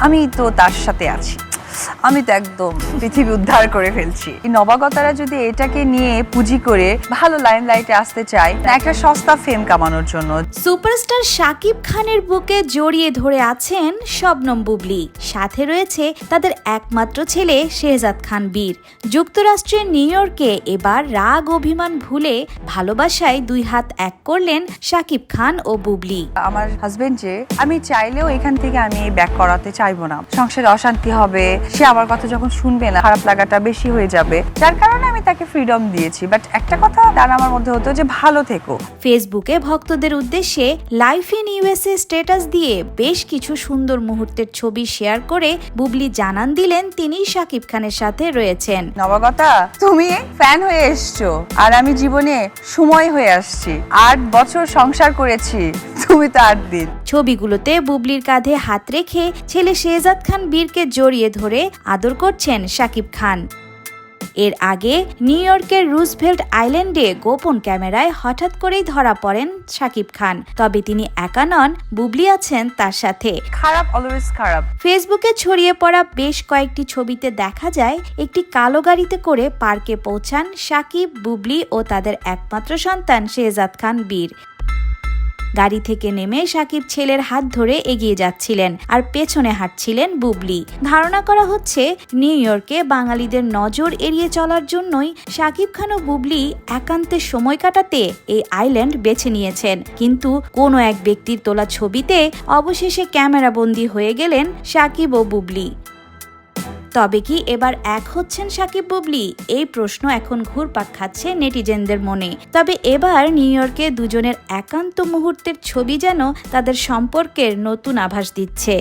আমি তো তার সাথে আছি। আমি তো একদম পৃথিবী উদ্ধার করে ফেলছি। এই নবাগতারা যদি এটাকে নিয়ে পুঁজি করে ভালো লাইন লাইটে আসতে চায় একটা সস্তা ফেম কামানোর জন্য। সুপারস্টার শাকিব খানের বুকে জড়িয়ে ধরে আছেন শবনম বুবলি। সাথে রয়েছে তাদের একমাত্র ছেলে শেহজাদ খান বীর। যুক্তরাষ্ট্রের নিউ ইয়র্কে এবার রাগ অভিমান ভুলে ভালোবাসায় দুই হাত এক করলেন শাকিব খান ও বুবলি। আমার হাজবেন্ড যে আমি চাইলেও এখান থেকে আমি ব্যাক করাতে চাইব না। সংসারে অশান্তি হবে সে আমার কথা যখন শুনবে না খারাপ লাগাটা বেশি হয়ে যাবে। যার কারণে আমি তাকে ফ্রিডম দিয়েছি। বাট একটা কথা তার আমার মধ্যে হতো যে ভালো থেকো। ফেসবুকে ভক্তদের উদ্দেশ্যে লাইফ ইন ইউএসএ স্ট্যাটাস দিয়ে বেশ কিছু সুন্দর মুহূর্তের ছবি শেয়ার করে বুবলি জানান দিলেন তিনি শাকিব খানের সাথে রয়েছেন। নবাগতা তুমি ফ্যান হয়ে এসছো। আর আমি জীবনে সময় হয়ে আসছি। আট বছর সংসার করেছি। তুমি তো আট দিন। ছবিগুলোতে বুবলির কাঁধে হাত রেখে ছেলে শেহজাদ খান বীরকে জড়িয়ে ধরে আদর করছেন শাকিব খান। এর আগে নিউ ইয়র্কের রুজভেল্ট আইল্যান্ডে গোপন ক্যামেরায় হঠাৎ করেই ধরা পড়েন শাকিব খান। তবে তিনি একা নন বুবলি আছেন তার সাথে। খারাপ অলওয়েজ খারাপ। ফেসবুকে ছড়িয়ে পড়া বেশ কয়েকটি ছবিতে দেখা যায় একটি কালো গাড়িতে করে পার্কে পৌঁছান সাকিব বুবলি ও তাদের একমাত্র সন্তান শেহজাদ খান বীর। গাড়ি থেকে নেমে সাকিব ছেলের হাত ধরে এগিয়ে যাচ্ছিলেন আর পেছনে হাঁটছিলেন বুবলি। ধারণা করা হচ্ছে, নিউ ইয়র্কে বাঙালিদের নজর এড়িয়ে চলার জন্যই সাকিব খান ও বুবলি একান্তে সময় কাটাতে এই আইল্যান্ড বেছে নিয়েছেন। কিন্তু কোনো এক ব্যক্তির তোলা ছবিতে অবশেষে ক্যামেরাবন্দি হয়ে গেলেন সাকিব ও বুবলি। তবে কি এবার এক হচ্ছেন সাকিব বুবলি? এই প্রশ্ন এখন ঘুরপাক খাচ্ছে নেটিজেনদের মনে। তবে এবার নিউ ইয়র্কে দুজনের একান্ত মুহূর্তের ছবি যেন তাদের সম্পর্কের নতুন আভাস দিচ্ছে।